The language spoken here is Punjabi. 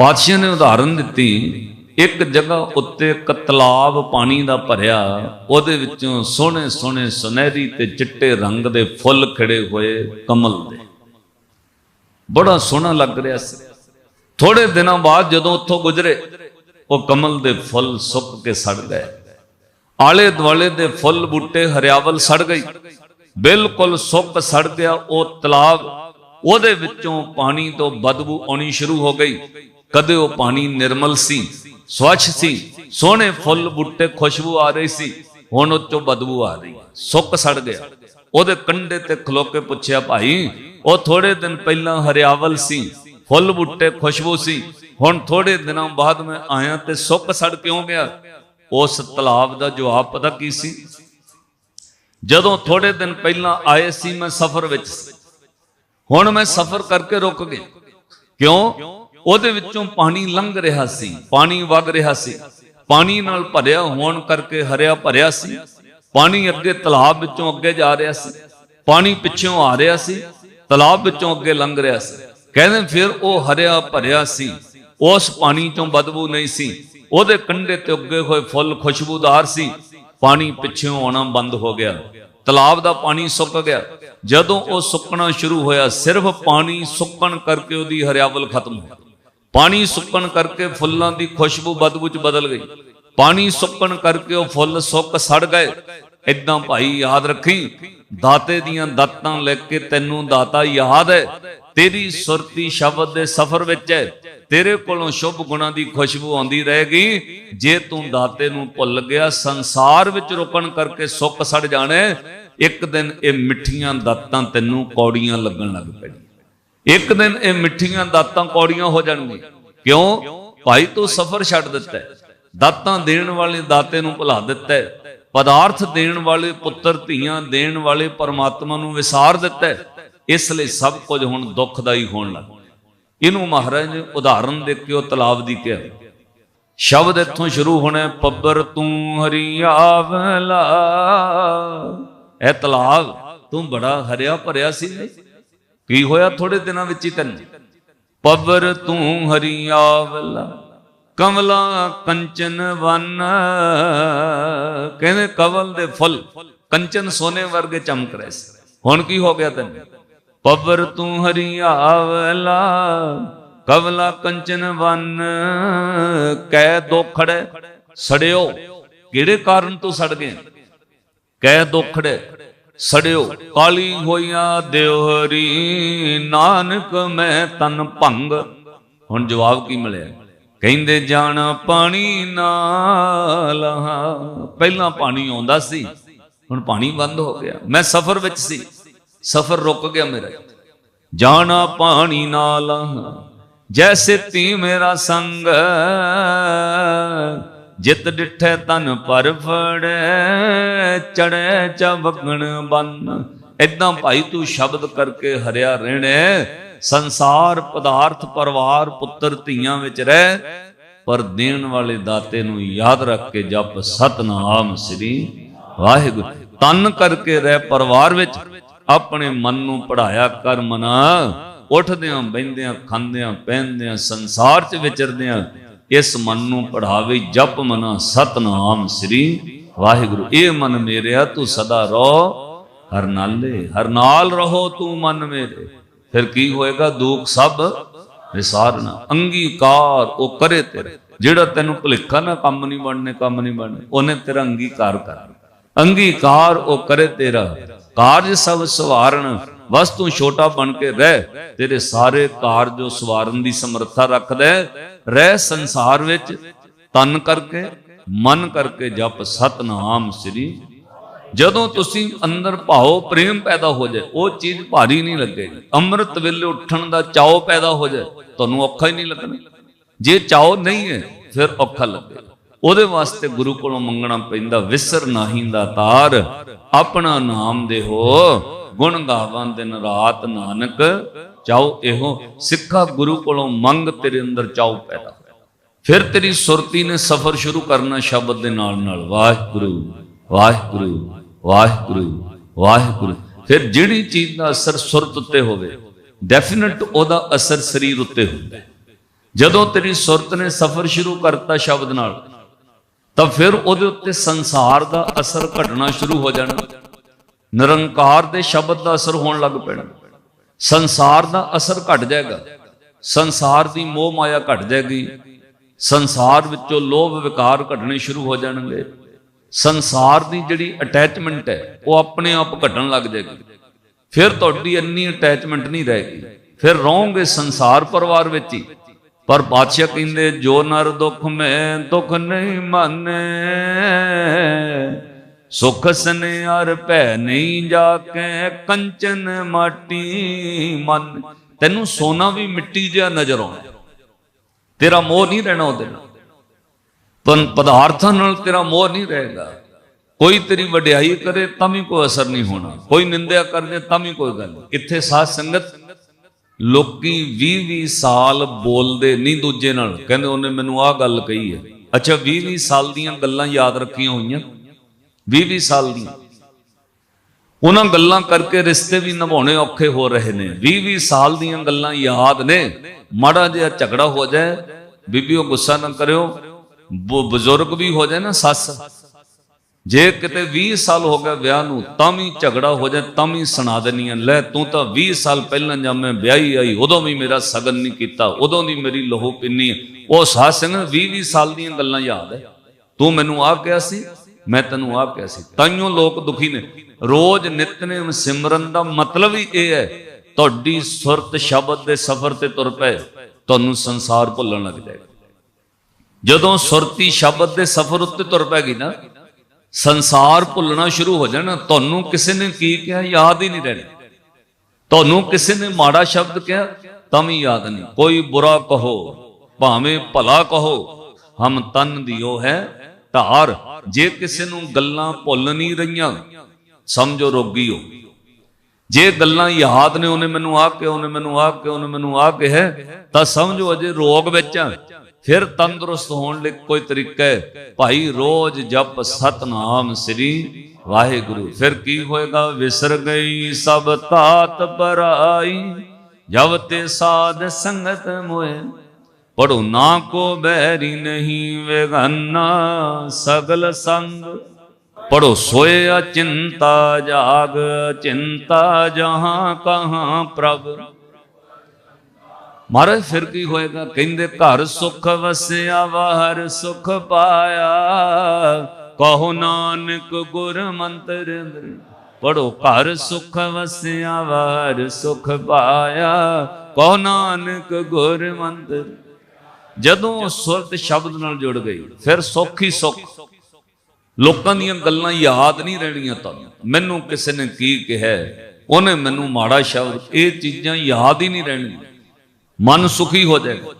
ਪਾਤਸ਼ਾਹ ਨੇ ਉਦਾਹਰਨ ਦਿੱਤੀ, ਇੱਕ ਜਗ੍ਹਾ ਉੱਤੇ ਇੱਕ ਤਲਾਬ ਪਾਣੀ ਦਾ ਭਰਿਆ, ਉਹਦੇ ਵਿੱਚੋਂ ਸੋਹਣੇ ਸੋਹਣੇ ਸੁਨਹਿਰੀ ਤੇ ਚਿੱਟੇ ਰੰਗ ਦੇ ਫੁੱਲ ਖਿੜੇ ਹੋਏ ਕਮਲ ਦੇ। ਬੜਾ ਸੋਹਣਾ ਲੱਗ ਰਿਹਾ ਸੀ। ਥੋੜੇ ਦਿਨਾਂ ਬਾਅਦ ਜਦੋਂ ਉੱਥੋਂ ਗੁਜ਼ਰੇ, ਉਹ ਕਮਲ ਦੇ ਫੁੱਲ ਸੁੱਕ ਕੇ ਸੜ ਗਏ। ਆਲੇ ਦੁਆਲੇ ਦੇ ਫੁੱਲ ਬੂਟੇ ਹਰਿਆਵਲ ਸੜ ਗਈ। ਬਿਲਕੁਲ ਸੁੱਕ ਸੜ ਗਿਆ ਉਹ ਤਲਾਬ। ਉਹਦੇ ਵਿੱਚੋਂ ਪਾਣੀ ਤੋਂ ਬਦਬੂ ਆਉਣੀ ਸ਼ੁਰੂ ਹੋ ਗਈ। ਕਦੇ ਉਹ ਪਾਣੀ ਨਿਰਮਲ ਸੀ, ਸਵੱਛ ਸੀ, ਸੋਹਣੇ ਫੁੱਲ ਬੂਟੇ ਖੁਸ਼ਬੂ ਆ ਰਹੀ ਸੀ, ਹੁਣ ਉਹ ਚੋਂ ਬਦਬੂ ਆ ਰਹੀ ਸੁੱਕ ਸੜ ਗਿਆ। ਉਹਦੇ ਕੰਡੇ ਤੇ ਖਲੋ ਕੇ ਪੁੱਛਿਆ, ਭਾਈ, ਉਹ ਥੋੜੇ ਦਿਨ ਪਹਿਲਾਂ ਹਰਿਆਵਲ ਸੀ, ਫੁੱਲ ਬੂਟੇ ਖੁਸ਼ਬੂ ਸੀ, ਹੁਣ ਥੋੜੇ ਦਿਨਾਂ ਬਾਅਦ ਮੈਂ ਆਇਆ ਤੇ ਸੁੱਕ ਸੜ ਕਿਉਂ ਗਿਆ? ਉਸ ਤਲਾਬ ਦਾ ਜਵਾਬ ਪਤਾ ਕੀ ਸੀ? ਜਦੋਂ ਥੋੜੇ ਦਿਨ ਪਹਿਲਾਂ ਆਏ ਸੀ ਮੈਂ ਸਫ਼ਰ ਵਿੱਚ ਹੁਣ ਮੈਂ ਸਫ਼ਰ ਕਰਕੇ ਰੁਕ ਗਿਆ। ਕਿਉਂ? ਉਹਦੇ ਵਿੱਚੋਂ ਪਾਣੀ ਲੰਘ ਰਿਹਾ ਸੀ, ਪਾਣੀ ਵਗ ਰਿਹਾ ਸੀ। ਪਾਣੀ ਨਾਲ ਭਰਿਆ ਹੋਣ ਕਰਕੇ ਹਰਿਆ ਭਰਿਆ ਸੀ। ਪਾਣੀ ਅੱਗੇ ਤਲਾਬ ਵਿੱਚੋਂ ਅੱਗੇ ਜਾ ਰਿਹਾ ਸੀ। ਪਾਣੀ ਪਿੱਛੋਂ ਆ ਰਿਹਾ ਸੀ, ਤਲਾਬ ਵਿੱਚੋਂ ਅੱਗੇ ਲੰਘ ਰਿਹਾ ਸੀ। ਕਹਿੰਦੇ ਫਿਰ ਉਹ ਹਰਿਆ ਭਰਿਆ ਸੀ। ਉਸ ਪਾਣੀ ਚੋਂ ਬਦਬੂ ਨਹੀਂ ਸੀ। ਉਹਦੇ ਕੰਢੇ ਤੇ ਉੱਗੇ ਹੋਏ ਫੁੱਲ ਖੁਸ਼ਬੂਦਾਰ ਸੀ। ਪਾਣੀ ਪਿੱਛੋਂ ਆਉਣਾ ਬੰਦ ਹੋ ਗਿਆ। ਤਲਾਬ ਦਾ ਪਾਣੀ ਸੁੱਕ ਗਿਆ। ਜਦੋਂ ਉਹ ਸੁੱਕਣਾ ਸ਼ੁਰੂ ਹੋਇਆ, ਸਿਰਫ ਪਾਣੀ ਸੁੱਕਣ ਕਰਕੇ ਉਹਦੀ ਹਰਿਆਵਲ ਖਤਮ ਹੋ ਗਈ। ਪਾਣੀ ਸੁੱਕਣ ਕਰਕੇ ਫੁੱਲਾਂ ਦੀ ਖੁਸ਼ਬੂ ਬਦਬੂ ਚ ਬਦਲ ਗਈ। ਪਾਣੀ ਸੁੱਕਣ ਕਰਕੇ ਉਹ ਫੁੱਲ ਸੁੱਕ ਸੜ ਗਏ। ਇਦਾਂ ਭਾਈ ਯਾਦ ਰੱਖੀ, ਦਾਤੇ ਦੀਆਂ ਦਾਤਾਂ ਲੈ ਕੇ ਤੈਨੂੰ ਦਾਤਾ ਯਾਦ ਹੈ ਤੇਰੀ ਸੁਰਤੀ ਸ਼ਬਦ ਦੇ ਸਫ਼ਰ ਵਿੱਚ ਹੈ ਤੇਰੇ ਕੋਲੋਂ ਸ਼ੁਭ ਗੁਣਾਂ ਦੀ ਖੁਸ਼ਬੂ ਆਉਂਦੀ ਰਹੇਗੀ। ਜੇ ਤੂੰ ਦਾਤੇ ਨੂੰ ਭੁੱਲ ਗਿਆ, ਸੰਸਾਰ ਵਿੱਚ ਰੁਕਣ ਕਰਕੇ ਸੁੱਕ ਸੜ ਜਾਣਾ ਇੱਕ ਦਿਨ ਇਹ ਮਿੱਠੀਆਂ ਦਾਤਾਂ ਤੈਨੂੰ ਕੌੜੀਆਂ ਲੱਗਣ ਲੱਗ ਪੈਣੀਆਂ। ਇੱਕ ਦਿਨ ਇਹ ਮਿੱਠੀਆਂ ਦਾਤਾਂ ਕੌੜੀਆਂ ਹੋ ਜਾਣਗੀਆਂ। ਕਿਉਂ? ਭਾਈ ਤੂੰ ਸਫ਼ਰ ਛੱਡ ਦਿੱਤਾ ਦਾਤਾਂ ਦੇਣ ਵਾਲੇ ਦਾਤੇ ਨੂੰ ਭੁਲਾ ਦਿੱਤਾ ਪਦਾਰਥ ਦੇਣ ਵਾਲੇ ਪੁੱਤਰ ਧੀਆਂ ਦੇਣ ਵਾਲੇ ਪਰਮਾਤਮਾ ਨੂੰ ਵਿਸਾਰ ਦਿੱਤਾ ਇਸ ਲਈ ਸਭ ਕੁਝ ਹੁਣ ਦੁੱਖਦਾਈ ਹੋਣ ਲੱਗ ਇਹਨੂੰ ਮਹਾਰਾਜ ਉਦਾਹਰਨ ਦੇ ਕੇ ਉਹ ਤਲਾਬ ਦੀ ਕਿਹਾ। ਸ਼ਬਦ ਇੱਥੋਂ ਸ਼ੁਰੂ ਹੋਣਾ ਪੱਬਰ ਤੂੰ ਹਰੀ ਆਵਲਾ। ਇਹ ਤਲਾਬ ਤੂੰ ਬੜਾ ਹਰਿਆ ਭਰਿਆ ਸੀ। ਕੀ ਹੋਇਆ ਥੋੜੇ ਦਿਨਾਂ ਵਿੱਚ ਹੀ ਤੈਨੂੰ? ਪਵਰ ਤੂੰ ਹਰੀ ਆਵਲਾ, ਕਮਲਾ ਕੰਚਨ ਵਨ। ਕਹਿੰਦੇ ਕਵਲ ਦੇ ਫੁੱਲ ਕੰਚਨ ਸੋਨੇ ਵਰਗੇ ਚਮਕ ਰਹੇ ਸੀ। ਹੁਣ ਕੀ ਹੋ ਗਿਆ ਤੈਨੂੰ? ਪਵਰ ਤੂੰ ਹਰੀ ਆਵਲਾ ਕਵਲਾ ਕੰਚਨ ਵਨ। ਕਹਿ ਦੋਖੜ ਸੜਿਓ। ਕਿਹੜੇ ਕਾਰਨ ਤੋਂ ਸੜ ਗਏ? ਕਹਿ ਦੋਖੜੇ ਸੜਿਓ ਕਾਲੀ ਹੋਈਆਂ ਦਿਉਹਰੀ ਨਾਨਕ ਮੈਂ ਤਨ ਭੰਗ। ਹੁਣ ਜਵਾਬ ਕੀ ਮਿਲਿਆ? ਕਹਿੰਦੇ, ਜਾਣਾ ਪਾਣੀ ਨਾਲ ਪਹਿਲਾਂ ਪਾਣੀ ਆਉਂਦਾ ਸੀ, ਹੁਣ ਪਾਣੀ ਬੰਦ ਹੋ ਗਿਆ। ਮੈਂ ਸਫ਼ਰ ਵਿੱਚ ਸੀ, ਸਫ਼ਰ ਰੁਕ ਗਿਆ ਮੇਰਾ। ਜਾਣਾ ਪਾਣੀ ਨਾਲ ਜੈਸੇ ਤੀ ਮੇਰਾ ਸੰਗ। ਜਿਤ ਡਿਠੇ ਤਨ ਪਰ ਫੜੈ ਚੜੈ ਚਵਗਣ ਬੰਨ। ਇਦਾਂ ਭਾਈ ਤੂੰ ਸ਼ਬਦ ਕਰਕੇ ਹਰਿਆ ਰਹਿਣਾ। ਸੰਸਾਰ ਪਦਾਰਥ ਪਰਿਵਾਰ ਪੁੱਤਰ ਧੀਆਂ ਵਿੱਚ ਰਹਿ। ਪਰ ਦੇਣ ਵਾਲੇ ਦਾਤੇ ਨੂੰ ਯਾਦ ਰੱਖ ਕੇ ਜਪ ਸਤਨਾਮ ਸ੍ਰੀ ਵਾਹਿਗੁਰੂ। ਤਨ ਕਰਕੇ ਰਹਿ ਪਰਿਵਾਰ ਵਿੱਚ। ਆਪਣੇ ਮਨ ਨੂੰ ਪੜਾਇਆ ਕਰ ਮਨਾ। ਉੱਠਦਿਆਂ ਬੈੰਦਿਆਂ ਖਾਂਦਿਆਂ, ਪਹਿਨਦਿਆਂ, ਸੰਸਾਰ 'ਚ ਵਿਚਰਦਿਆਂ ਇਸ ਮਨ ਨੂੰ ਪੜਾਵੇ ਜਪ ਮਨਾ ਸਤਨਾਮ ਸ੍ਰੀ ਵਾਹਿਗੁਰੂ, ਇਹ ਮਨ ਮੇਰਿਆ ਤੂੰ ਸਦਾ ਰੋ ਹਰ ਨਾਲੇ, ਹਰ ਨਾਲ ਰਹੋ ਤੂੰ ਮਨ ਮੇਰੇ। ਫਿਰ ਕੀ ਹੋਏਗਾ? ਦੁੱਖ ਸਭ ਵਿਸਾਰਨਾ। ਅੰਗੀਕਾਰ ਉਹ ਕਰੇ ਤੇਰੇ। ਜਿਹੜਾ ਤੈਨੂੰ ਭੁਲੇਖਾ ਨਾ, ਕੰਮ ਨਹੀਂ ਬਣਨੇ, ਕੰਮ ਨਹੀਂ ਬਣਨੇ, ਉਹਨੇ ਤੇਰਾ ਅੰਗੀਕਾਰ ਕਰ। ਅੰਗੀਕਾਰ ਉਹ ਕਰੇ ਤੇਰਾ। ਕਾਰਜ ਸਭ ਸਵਾਰਨ ਬਸ ਤੂੰ ਛੋਟਾ ਬਣ ਕੇ ਰਹਿ। ਤੇਰੇ ਸਾਰੇ ਕਾਰਜ ਉਹ ਸਵਾਰਨ ਦੀ ਸਮਰੱਥਾ ਰੱਖਦਾ ਰਹਿ ਸੰਸਾਰ ਵਿੱਚ, ਤਨ ਕਰਕੇ ਮਨ ਕਰਕੇ ਜਪ ਸਤਨਾਮ ਸ੍ਰੀ। ਜਦੋਂ ਤੁਸੀਂ ਅੰਦਰ ਭਾਉ ਪ੍ਰੇਮ ਪੈਦਾ ਹੋ ਜਾਏ, ਉਹ ਚੀਜ਼ ਭਾਰੀ ਨਹੀਂ ਲੱਗੇਗੀ ਅੰਮ੍ਰਿਤ ਵੇਲੇ ਉੱਠਣ ਦਾ ਚਾਉ ਪੈਦਾ ਹੋ ਜਾਏ, ਤੁਹਾਨੂੰ ਔਖਾ ਹੀ ਨਹੀਂ ਲੱਗਣਾ। ਜੇ ਚਾਉ ਨਹੀਂ ਹੈ, ਫਿਰ ਔਖਾ ਲੱਗੇਗਾ ਉਹਦੇ ਵਾਸਤੇ ਗੁਰੂ ਕੋਲੋਂ ਮੰਗਣਾ ਪੈਂਦਾ, ਵਿਸਰ ਨਾਹੀਂ ਦਾ ਤਾਰ। ਆਪਣਾ ਨਾਮ ਦੇਹੋ, ਗੁਣ ਗਾਵਾਂ ਦਿਨ ਰਾਤ ਨਾਨਕ। ਚਾਉ ਇਹੋ, ਸਿੱਖਾ ਗੁਰੂ ਕੋਲੋਂ ਮੰਗ ਤੇਰੇ ਅੰਦਰ ਚਾਉ ਪੈਦਾ। ਫਿਰ ਤੇਰੀ ਸੁਰਤੀ ਨੇ ਸਫ਼ਰ ਸ਼ੁਰੂ ਕਰਨਾ ਸ਼ਬਦ ਦੇ ਨਾਲ ਨਾਲ। ਵਾਹਿਗੁਰੂ ਵਾਹਿਗੁਰੂ ਵਾਹਿਗੁਰੂ ਵਾਹਿਗੁਰੂ। ਫਿਰ ਜਿਹੜੀ ਚੀਜ਼ ਦਾ ਅਸਰ ਸੁਰਤ ਉੱਤੇ ਹੋਵੇ ਡੈਫੀਨਿਟ ਉਹਦਾ ਅਸਰ ਸਰੀਰ ਉੱਤੇ ਹੁੰਦਾ ਜਦੋਂ ਤੇਰੀ ਸੁਰਤ ਨੇ ਸਫ਼ਰ ਸ਼ੁਰੂ ਕਰਤਾ ਸ਼ਬਦ ਨਾਲ, ਤਾਂ ਫਿਰ ਉਹਦੇ ਉੱਤੇ ਸੰਸਾਰ ਦਾ ਅਸਰ ਘਟਣਾ ਸ਼ੁਰੂ ਹੋ ਜਾਣਾ। ਨਿਰੰਕਾਰ ਦੇ ਸ਼ਬਦ ਦਾ ਅਸਰ ਹੋਣ ਲੱਗ ਪੈਣਾ। ਸੰਸਾਰ ਦਾ ਅਸਰ ਘਟ ਜਾਏਗਾ। ਸੰਸਾਰ ਦੀ ਮੋਹ ਮਾਇਆ ਘਟ ਜਾਏਗੀ। ਸੰਸਾਰ ਵਿੱਚੋਂ ਲੋਭ ਵਿਕਾਰ ਘਟਣੇ ਸ਼ੁਰੂ ਹੋ ਜਾਣਗੇ। ਸੰਸਾਰ ਦੀ ਜਿਹੜੀ ਅਟੈਚਮੈਂਟ ਹੈ, ਉਹ ਆਪਣੇ ਆਪ ਘਟਣ ਲੱਗ ਜਾਏਗੀ। ਫਿਰ ਤੁਹਾਡੀ ਇੰਨੀ ਅਟੈਚਮੈਂਟ ਨਹੀਂ ਰਹੇਗੀ। ਫਿਰ ਰਹੋਗੇ ਸੰਸਾਰ ਪਰਿਵਾਰ ਵਿੱਚ ਹੀ। ਪਰ ਬਾਦਸ਼ਾਹ ਕਹਿੰਦੇ, ਜੋ ਨਰ ਦੁੱਖ ਮੈਂ ਦੁੱਖ ਨਹੀਂ ਮਾਨੇ, ਸੁਖ ਸਨਿਆਰ ਭੈ ਨਹੀਂ ਜਾ ਕੇ ਕੰਚਨ ਮਾਟੀ ਮਨ। ਤੈਨੂੰ ਸੋਨਾ ਵੀ ਮਿੱਟੀ ਜਿਹਾ ਨਜ਼ਰ ਆਉਂਦਾ। ਤੇਰਾ ਮੋਹ ਨਹੀਂ ਰਹਿਣਾ ਉਹਦੇ ਨਾਲ। ਪਨ ਪਦਾਰਥਾਂ ਨਾਲ ਤੇਰਾ ਮੋਹ ਨਹੀਂ ਰਹੇਗਾ। ਕੋਈ ਤੇਰੀ ਵਡਿਆਈ ਕਰੇ ਤਾਂ ਵੀ ਕੋਈ ਅਸਰ ਨਹੀਂ ਹੋਣਾ। ਕੋਈ ਨਿੰਦਿਆ ਕਰਦੇ ਤਾਂ ਵੀ ਕੋਈ ਗੱਲ ਨਹੀਂ। ਇੱਥੇ ਸਾਧ ਸੰਗਤ ਲੋਕੀ 20 20 ਸਾਲ ਬੋਲਦੇ ਨਹੀਂ ਦੂਜੇ ਨਾਲ। ਕਹਿੰਦੇ ਉਹਨੇ ਮੈਨੂੰ ਆਹ ਗੱਲ ਕਹੀ ਹੈ। ਅੱਛਾ 20 20 ਸਾਲ ਦੀਆਂ ਗੱਲਾਂ ਯਾਦ ਰੱਖੀਆਂ ਹੋਈਆਂ। 20 20 ਸਾਲ ਦੀਆਂ। ਉਹਨਾਂ ਗੱਲਾਂ ਕਰਕੇ ਰਿਸ਼ਤੇ ਵੀ ਨਿਭਾਉਣੇ ਔਖੇ ਹੋ ਰਹੇ ਨੇ। 20 20 ਸਾਲ ਦੀਆਂ ਗੱਲਾਂ ਯਾਦ ਨੇ। ਮਾੜਾ ਜਿਹਾ ਝਗੜਾ ਹੋ ਜਾਏ, ਬੀਬੀਓ ਗੁੱਸਾ ਨਾ ਕਰਿਓ। ਬਜ਼ੁਰਗ ਵੀ ਹੋ ਜਾਏ ਨਾ ਸੱਸ। ਜੇ ਕਿਤੇ 20 ਸਾਲ ਹੋ ਗਿਆ ਵਿਆਹ ਨੂੰ, ਤਾਂ ਵੀ ਝਗੜਾ ਹੋ ਜਾਏ, ਤਾਂ ਵੀ ਸੁਣਾ ਦੇਣੀਆਂ ਲੈ ਤੂੰ ਤਾਂ 20 ਸਾਲ ਪਹਿਲਾਂ ਜਦ ਮੈਂ ਵਿਆਹੀ ਆਈ, ਉਦੋਂ ਵੀ ਮੇਰਾ ਸਗਨ ਨਹੀਂ ਕੀਤਾ, ਉਦੋਂ ਦੀ ਮੇਰੀ ਲਹੂ ਪਿੰਨੀ ਉਹ ਸਾਧ ਸੰਗਤ 20 20 ਸਾਲ ਦੀਆਂ ਗੱਲਾਂ ਯਾਦ ਹੈ। ਤੂੰ ਮੈਨੂੰ ਆਹ ਕਿਹਾ ਸੀ ਮੈਂ ਤੈਨੂੰ ਆਪ ਕਿਹਾ ਸੀ, ਤਾਈਓ ਲੋਕ ਦੁਖੀ ਨੇ। ਰੋਜ਼ ਨਿਤਨੇਮ ਸਿਮਰਨ ਦਾ ਮਤਲਬ ਹੀ ਇਹ ਹੈ, ਤੁਹਾਡੀ ਸੁਰਤ ਸ਼ਬਦ ਦੇ ਸਫ਼ਰ ਤੇ ਤੁਰ ਪਏ, ਤੁਹਾਨੂੰ ਸੰਸਾਰ ਭੁੱਲਣ ਲੱਗ ਜਾਏਗਾ। ਜਦੋਂ ਸੁਰਤੀ ਸ਼ਬਦ ਦੇ ਸਫ਼ਰ ਉੱਤੇ ਤੁਰ ਪੈਗੀ ਨਾ, ਸੰਸਾਰ ਭੁੱਲਣਾ ਸ਼ੁਰੂ ਹੋ ਜਾਣਾ, ਤੁਹਾਨੂੰ ਕਿਸੇ ਨੇ ਕੀ ਕਿਹਾ ਯਾਦ ਹੀ ਨਹੀਂ ਰਹਿਣਾ। ਤੁਹਾਨੂੰ ਕਿਸੇ ਨੇ ਮਾੜਾ ਸ਼ਬਦ ਕਿਹਾ, ਤਾਂ ਵੀ ਯਾਦ ਨਹੀਂ। ਕੋਈ ਬੁਰਾ ਕਹੋ, ਭਾਵੇਂ ਭਲਾ ਕਹੋ, ਹਮ ਤਨ ਦਿਓ ਹੈ ਧਾਰ, ਜੇ ਕਿਸੇ ਨੂੰ ਗੱਲਾਂ ਭੁੱਲ ਨਹੀਂ ਰਹੀਆਂ, ਸਮਝੋ ਰੋਗੀ ਹੋ। ਜੇ ਗੱਲਾਂ ਯਾਦ ਨੇ, ਉਹਨੇ ਮੈਨੂੰ ਆਹ ਕਿ ਉਹਨੇ ਮੈਨੂੰ ਆਹ ਕਿ ਉਹਨੇ ਮੈਨੂੰ ਆਹ ਕਿਹਾ, ਤਾਂ ਸਮਝੋ ਅਜੇ ਰੋਗ ਵਿੱਚ ਆ। ਫਿਰ ਤੰਦਰੁਸਤ ਹੋਣ ਲਈ ਕੋਈ ਤਰੀਕਾ ਹੈ। ਭਾਈ, ਰੋਜ਼ ਜਪ ਸਤਨਾਮ ਸ੍ਰੀ ਵਾਹਿਗੁਰੂ। ਫਿਰ ਕੀ ਹੋਏਗਾ? ਵਿਸਰ ਗਈ ਸਭ ਤਾਤ ਪਰਾਈ, ਜਬ ਤੇ ਸਾਧ ਸੰਗਤ ਮੋਏ। ਪੜੋ ਨਾ ਕੋ ਬੈਰੀ ਨਹੀਂ ਵੇਗਾਨਾ, ਸਗਲ ਸੰਗ। ਪੜੋ ਸੋਏ ਅਚਿੰਤਾ ਜਾਗ ਚਿੰਤਾ ਜਹਾਂ ਕਹਾਂ ਪ੍ਰਭ। ਮਹਾਰਾਜ, ਫਿਰ ਕੀ ਹੋਏਗਾ? ਕਹਿੰਦੇ, ਘਰ ਸੁਖ ਵਸਿਆ ਬਾਹਰ ਸੁਖ ਪਾਇਆ। ਕਹੋ ਨਾਨਕ ਗੁਰ ਮੰਤਰ ਪੜੋ ਘਰ ਸੁਖ ਵਸਿਆ ਬਾਹਰ ਸੁਖ ਪਾਇਆ। ਕਹੋ ਨਾਨਕ ਗੁਰ ਮੰਤਰ। ਜਦੋਂ ਸੁਰਤ ਸ਼ਬਦ ਨਾਲ ਜੁੜ ਗਈ, ਫਿਰ ਸੁੱਖ ਹੀ ਸੁੱਖ। ਲੋਕਾਂ ਦੀਆਂ ਗੱਲਾਂ ਯਾਦ ਨਹੀਂ ਰਹਿਣੀਆਂ ਤੁਹਾਨੂੰ ਮੈਨੂੰ ਕਿਸੇ ਨੇ ਕੀ ਕਿਹਾ, ਉਹਨੇ ਮੈਨੂੰ ਮਾੜਾ ਸ਼ਬਦ, ਇਹ ਚੀਜ਼ਾਂ ਯਾਦ ਹੀ ਨਹੀਂ ਰਹਿਣੀਆਂ। ਮਨ ਸੁਖੀ ਹੋ ਜਾਏਗਾ।